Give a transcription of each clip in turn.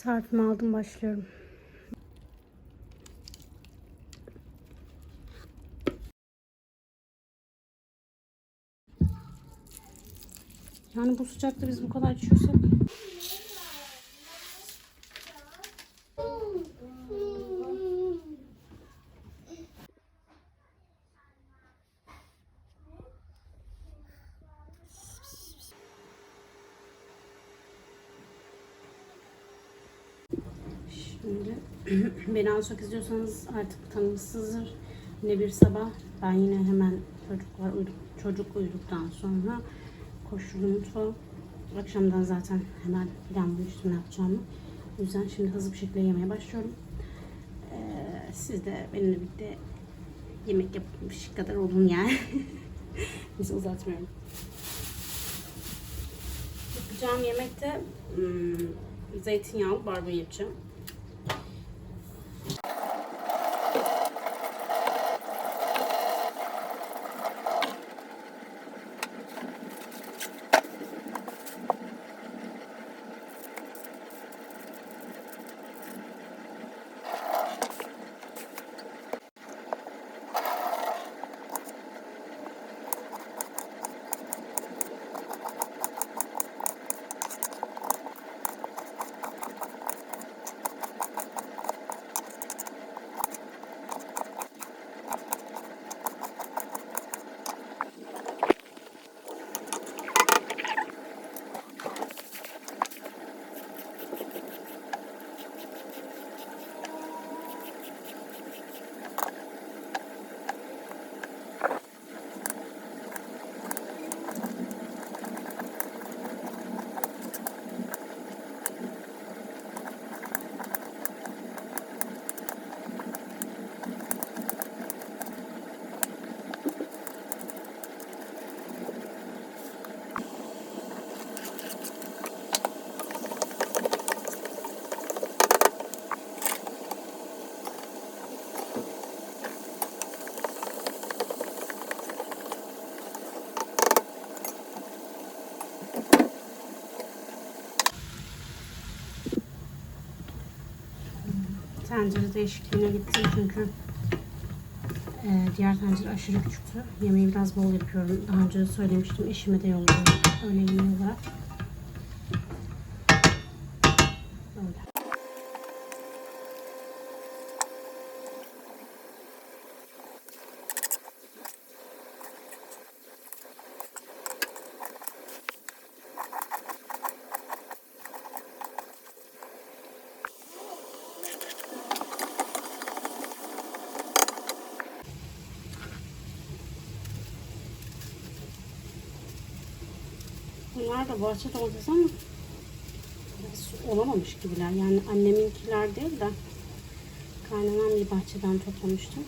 Tarifimi aldım başlıyorum. Yani bu sıcakta biz bu kadar içiyorsak Şimdi beni az çok izliyorsanız artık tanımışsınızdır. Yine bir sabah ben yine hemen çocuklar uyuduk, çocuk uyuduktan sonra koşturdum mutfağa. Akşamdan zaten hemen planlamıştım ne yapacağımı. O yüzden şimdi hızlı bir şekilde yemeye başlıyorum. Ee, siz de benimle birlikte yemek yapmış kadar olun yani. Neyse uzatmıyorum. Yapacağım yemekte hmm, zeytinyağlı barbunya yapacağım. Tencere değişikliğine gittim çünkü e, diğer tencere aşırı küçüktü. Yemeği biraz bol yapıyorum. Daha önce de söylemiştim. Eşime de yolladım. Öyle yemeği olarak. Öyle. Bunlar da bahçe domatesi ama biraz olamamış gibiler. Yani anneminkiler değil de kaynanam bir bahçeden toplamıştım.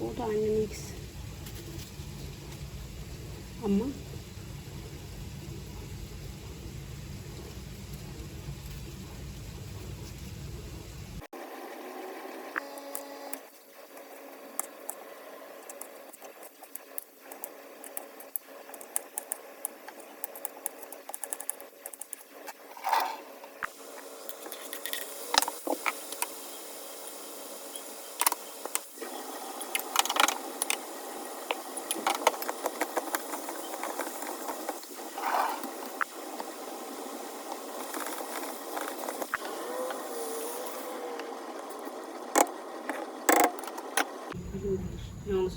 Bu da annemin ikisi. Ama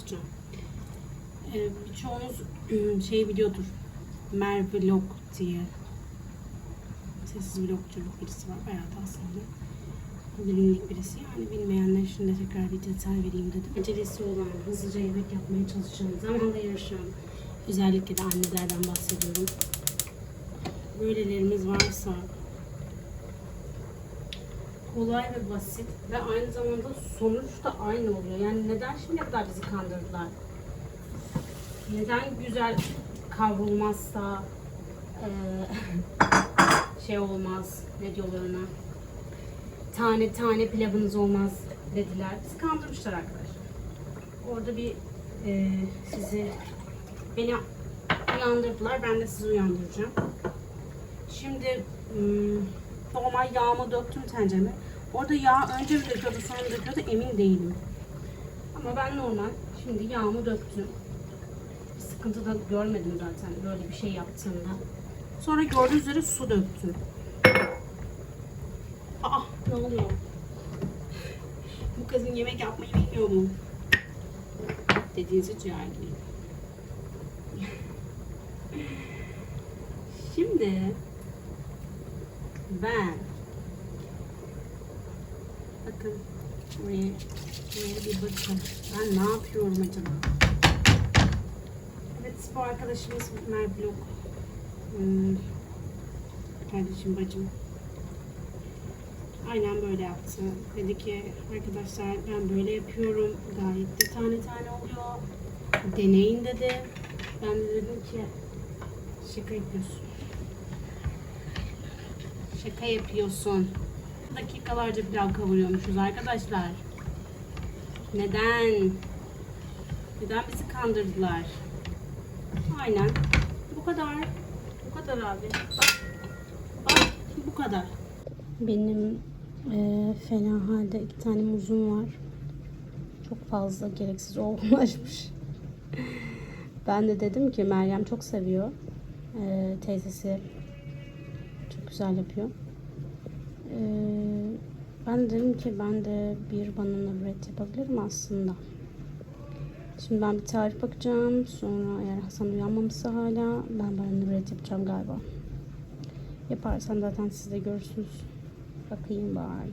Yanlışça. Ee, birçoğunuz ıı, şey biliyordur. Merve Vlog diye. Sessiz vlogculuk birisi var. Bayağı da aslında. Bilinlik birisi. Yani bilmeyenler için de tekrar bir detay vereyim dedim. Acelesi olan, hızlıca yemek yapmaya çalışan, zamanla yarışan, özellikle de annelerden bahsediyorum. Böylelerimiz varsa kolay ve basit ve aynı zamanda sonuç da aynı oluyor. Yani neden şimdiye kadar bizi kandırdılar? Neden güzel kavrulmazsa eee, şey olmaz, ne diyorlar ona? Tane tane pilavınız olmaz dediler. Bizi kandırmışlar arkadaşlar. Orada bir e, sizi beni uyandırdılar. Ben de sizi uyandıracağım. Şimdi hmm, normal yağımı döktüm tencereme. Orada yağ önce mi döküyordu sonra mı döküyordu emin değilim. Ama ben normal şimdi yağımı döktüm. Bir sıkıntı da görmedim zaten böyle bir şey yaptığımda. Sonra gördüğünüz üzere su döktüm. Aa ne oluyor? Bu kızın yemek yapmayı bilmiyor mu? Dediğinizi gibiyim. Şimdi ben Ben ne yapıyorum acaba? Evet bu arkadaşımız Merblok. Hmm, kardeşim bacım. Aynen böyle yaptı. Dedi ki arkadaşlar ben böyle yapıyorum. Gayet de tane tane oluyor. Deneyin dedi. Ben de dedim ki şaka yapıyorsun. Şaka yapıyorsun. Dakikalarca pilav kavuruyormuşuz arkadaşlar. Neden? Neden bizi kandırdılar? Aynen. Bu kadar. Bu kadar abi. Bak. Bak. Bu kadar. Benim eee, fena halde iki tane muzum var. Çok fazla gereksiz olgunlaşmış. ben de dedim ki Meryem çok seviyor. Eee, teyzesi çok güzel yapıyor. Eee, ben de dedim ki ben de bir banana bread yapabilirim aslında. Şimdi ben bir tarif bakacağım. Sonra eğer Hasan uyanmamışsa hala ben banana bread yapacağım galiba. Yaparsam zaten siz de görürsünüz. Bakayım bari.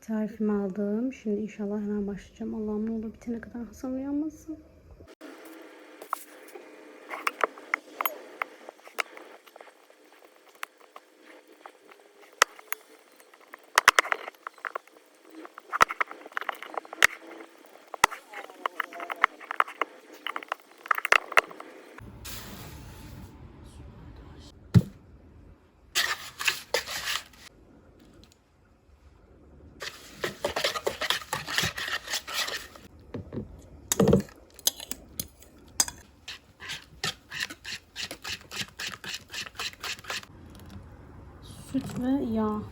Tarifimi aldım. Şimdi inşallah hemen başlayacağım. Allah'ım ne olur bitene kadar Hasan uyanmasın. Süt ve yağ.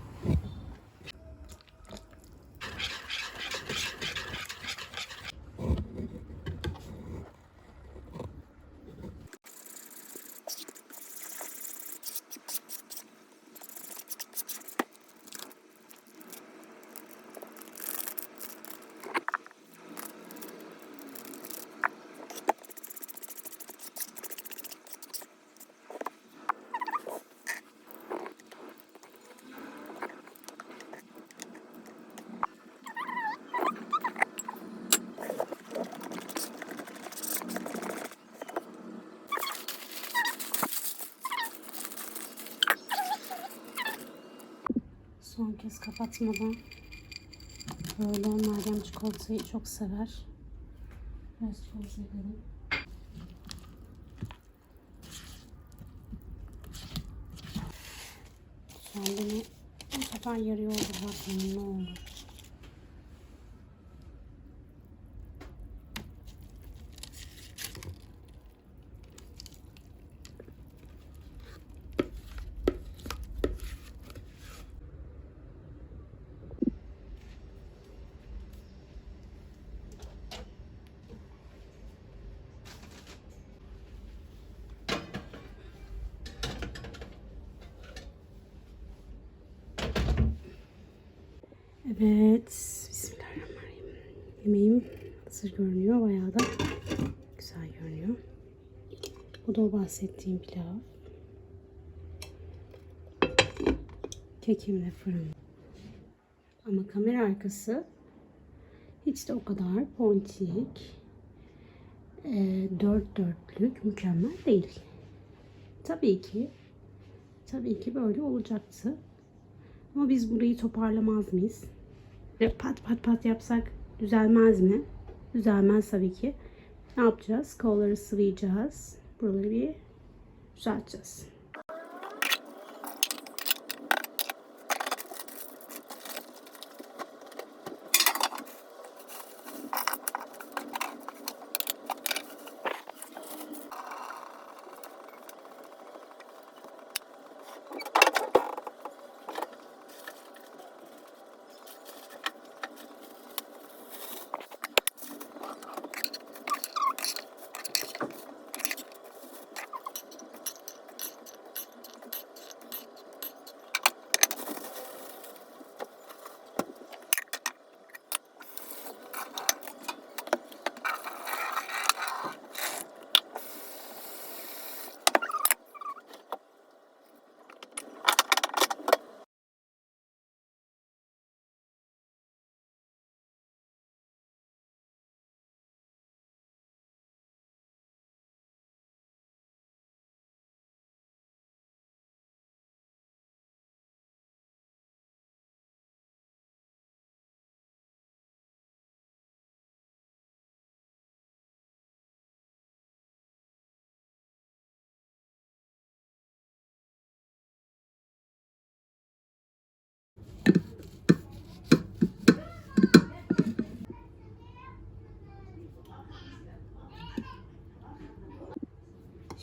Son kez kapatmadan böyle Meryem çikolatayı çok sever. Biraz çikolata. Şu an beni bu sefer yarıyor oldu zaten ne olur. Evet. Bismillahirrahmanirrahim. Yemeğim hazır görünüyor. Bayağı da güzel görünüyor. Bu da o bahsettiğim pilav. Kekim de fırın. Ama kamera arkası hiç de o kadar ponçik, e, dört dörtlük mükemmel değil. Tabii ki, tabii ki böyle olacaktı. Ama biz burayı toparlamaz mıyız? Ve pat pat pat yapsak düzelmez mi? Düzelmez tabii ki. Ne yapacağız? Kolları sıvayacağız. Buraları bir düzelteceğiz.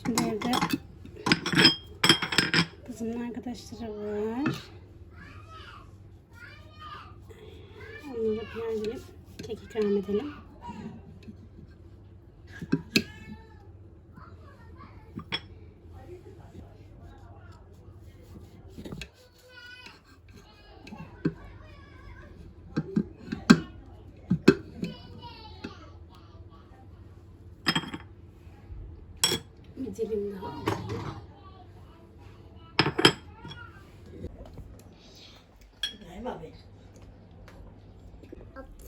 Bir de arkadaşları var. Onlara birer dilim kek ikram edelim. Bir dilim daha alalım.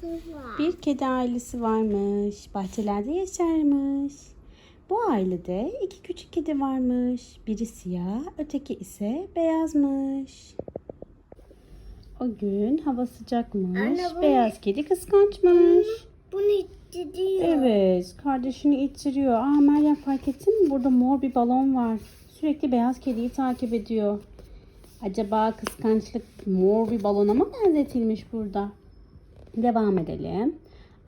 Atı var. Bir kedi ailesi varmış. Bahçelerde yaşarmış. Bu ailede iki küçük kedi varmış. Biri siyah, öteki ise beyazmış. O gün hava sıcakmış. Anne, bu Beyaz kedi kıskançmış. Bunu ittiriyor. Evet, kardeşini ittiriyor. Aa Meryem fark ettin mi? Burada mor bir balon var. Sürekli beyaz kediyi takip ediyor. Acaba kıskançlık mor bir balona mı benzetilmiş burada? Devam edelim.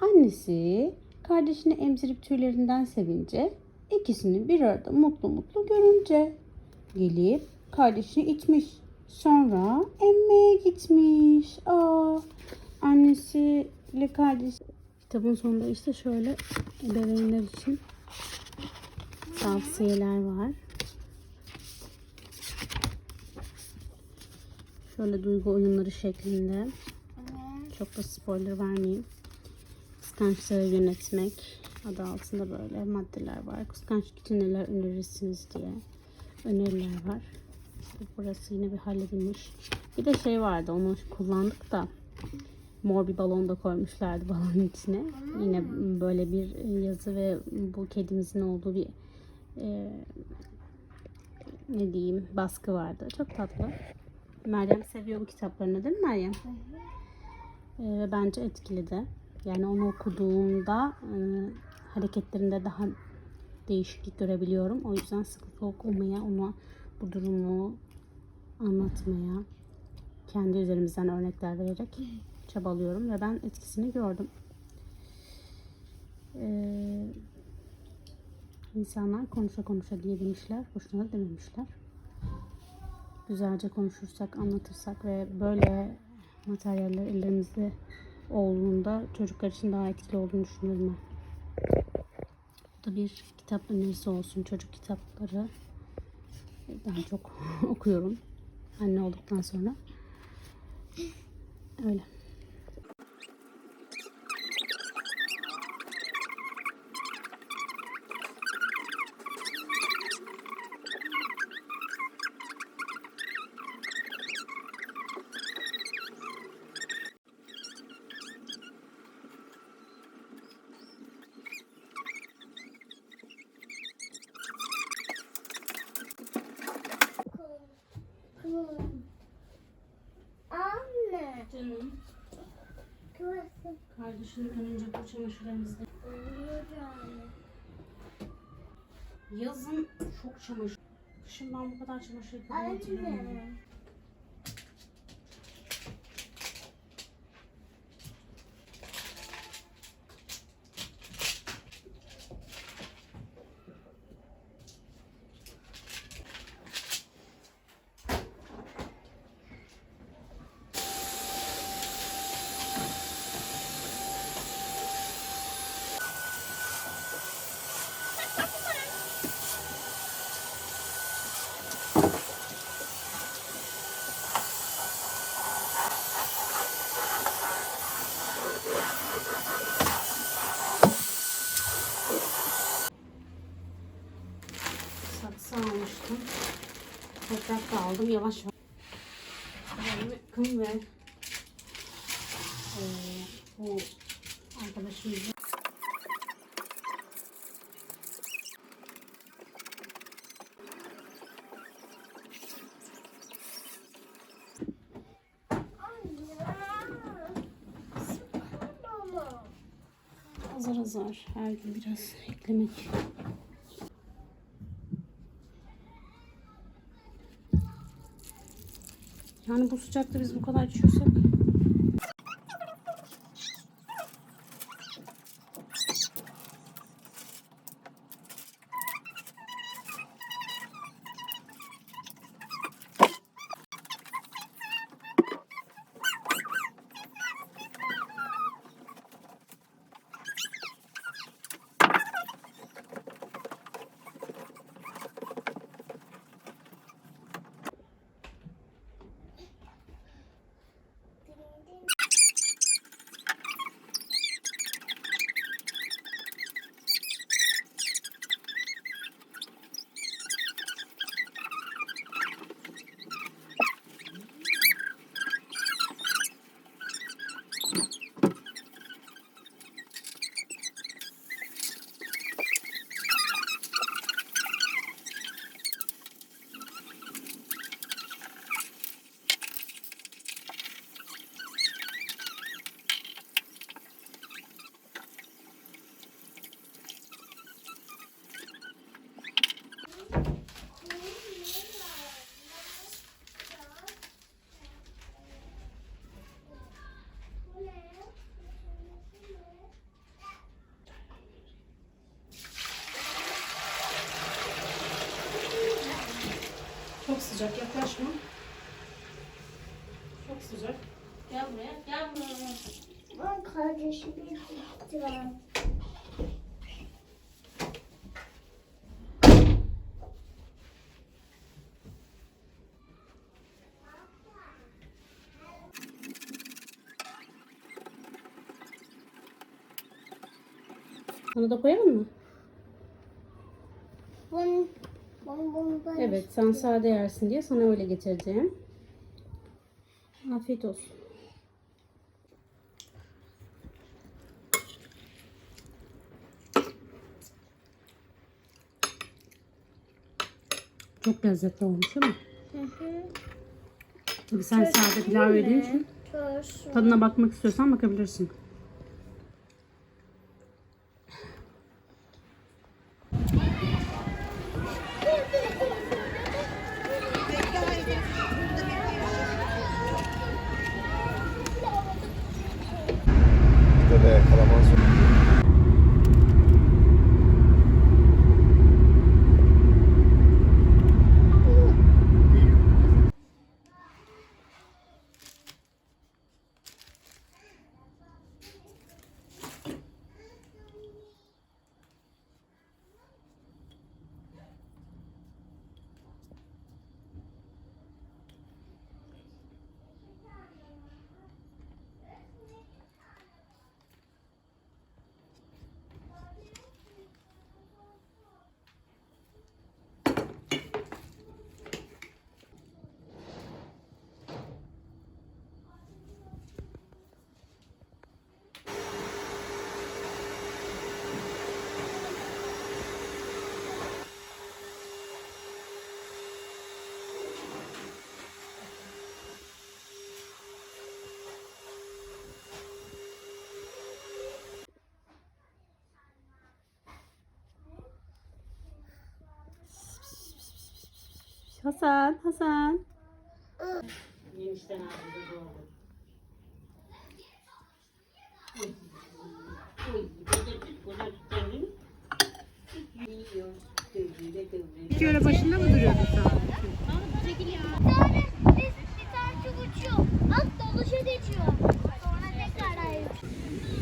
Annesi kardeşini emzirip tüylerinden sevince ikisini bir arada mutlu mutlu görünce gelip kardeşini itmiş. Sonra emmeye gitmiş. Aa, annesiyle kardeş. Kitabın sonunda işte şöyle ebeveynler için tavsiyeler var. Şöyle duygu oyunları şeklinde. Çok da spoiler vermeyeyim. Kıskançlığı yönetmek adı altında böyle maddeler var. Kıskançlık için neler önerirsiniz diye öneriler var. İşte burası yine bir halledilmiş. Bir de şey vardı onu kullandık da mor bir balon da koymuşlardı balonun içine. Yine böyle bir yazı ve bu kedimizin olduğu bir e, ne diyeyim baskı vardı. Çok tatlı. Meryem seviyor bu kitaplarını değil mi Meryem? Ee, Ve bence etkili de. Yani onu okuduğumda e, hareketlerinde daha değişiklik görebiliyorum. O yüzden sıklıkla okumaya, ona bu durumu anlatmaya, kendi üzerimizden örnekler vererek çabalıyorum ve ben etkisini gördüm. Ee, insanlar konuşa konuşa diye demişler, boşuna dememişler. Güzelce konuşursak, anlatırsak ve böyle materyaller ellerimizde olduğunda çocuklar için daha etkili olduğunu düşünüyorum ben. Bu da bir kitap önerisi olsun. Çocuk kitapları daha çok okuyorum. Anne olduktan sonra. Öyle. Kardeşinin önce bu çamaşırlarımızda. Uyuyor anne. Yazın çok çamaşır. Kışın ben bu kadar çamaşır yıkadığımı aldım. Yavaş yavaş. Kım ve eee, bu arkadaşımızın azar azar her gün biraz eklemek. Yani bu sıcakta biz bu kadar içiyorsak sıcak yaklaşma. Çok sıcak. Gel buraya. Gel buraya. Ben kardeşimi tutacağım. Onu da koyalım mı? Bunu, ben Evet sen sade yersin diye sana öyle getirdim. Afiyet olsun. Çok lezzetli olmuş değil mi? Hı hı. Tabii sen sade pilav yediğin için tadına bakmak istiyorsan bakabilirsin. Bir Hasan, Hasan. Genişten ağzı doğru. İki öyle başında mı duruyordu sağ olun? Biz bir tane uçuyor. At dolu şey geçiyor. Sonra tekrar ayrılıyor.